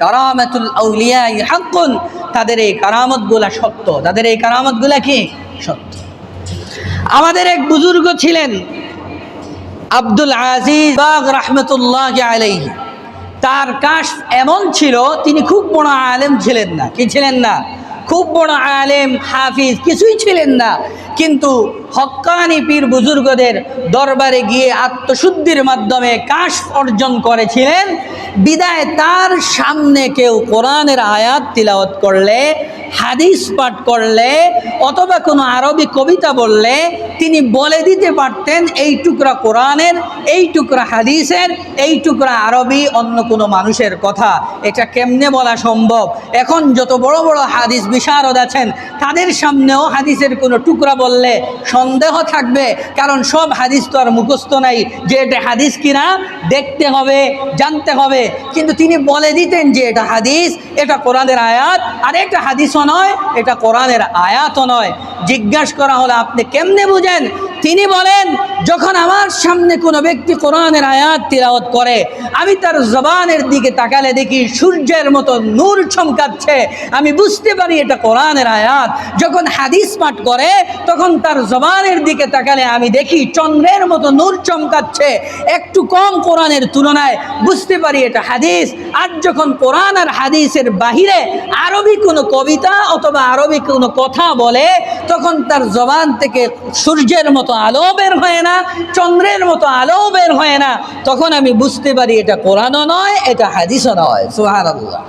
কারামাতুল আউলিয়া হাক্কুন, তাদের এই কারামতগুলা সত্য। তাদের এই কারামতগুলা কি? সত্য। আমাদের এক বুজুর্গ ছিলেন আব্দুল আজিজ বাগ রহমতুল্লাহ আলাইহি। তার কাশ এমন ছিল, তিনি খুব বড় আলেম ছিলেন না। কি ছিলেন না? খুব বড় আলেম, হাফিজ, কিছুই ছিলেন না। কিন্তু হক্কানি পীর বুজুর্গদের দরবারে গিয়ে আত্মশুদ্ধির মাধ্যমে কাশ অর্জন করেছিলেন। বিদায় তার সামনে কেউ কোরআনের আয়াত তিলাওয়াত করলে, হাদিস পাঠ করলে, অথবা কোনো আরবি কবিতা বললে, তিনি বলে দিতে পারতেন এই টুকরা কোরআনের, এই টুকরা হাদিসের, এই টুকরা আরবি অন্য কোনো মানুষের কথা। এটা কেমনে বলা সম্ভব? এখন যত বড় বড় হাদিস বিশারদ আছেন, তাদের সামনেও হাদিসের কোনো টুকরা বললে সন্দেহ থাকবে, কারণ সব হাদিস তো আর মুখস্থ নাই, যে এটা হাদিস কিনা দেখতে হবে, জানতে হবে। কিন্তু তিনি বলে দিতেন যে এটা হাদিস, এটা কোরআনের আয়াত, আর এটা হাদিসও নয়, এটা কোরআনের আয়াতও নয়। জিজ্ঞাসা করা হলে, আপনি কেমনে বুঝেন? তিনি বলেন, যখন আমার সামনে কোনো ব্যক্তি কোরআনের আয়াত তিলাওয়াত করে, আমি তার জবানের দিকে তাকালে দেখি সূর্যের মতো নূর চমকাচ্ছে। আমি বুঝতে পারি এটা কোরআনের আয়াত। যখন হাদিস পাঠ করে, তখন তার জবানের দিকে তাকালে আমি দেখি চন্দ্রের মতো নূর চমকাচ্ছে। একটু কম কোরআনের তুলনায় বুঝতে পারি এটা হাদিস। আর যখন কোরআন আর হাদিসের বাহিরে আরবি কোনো কবিতা অথবা আরবি কোনো কথা বলে, তখন তার জবান থেকে সূর্যের মতো আলো বের হয় না, চন্দ্রের মতো আলো বের হয় না। তখন আমি বুঝতে পারি এটা কোরআনও নয়, এটা হাদিসও নয়। সুহার আল্লাহ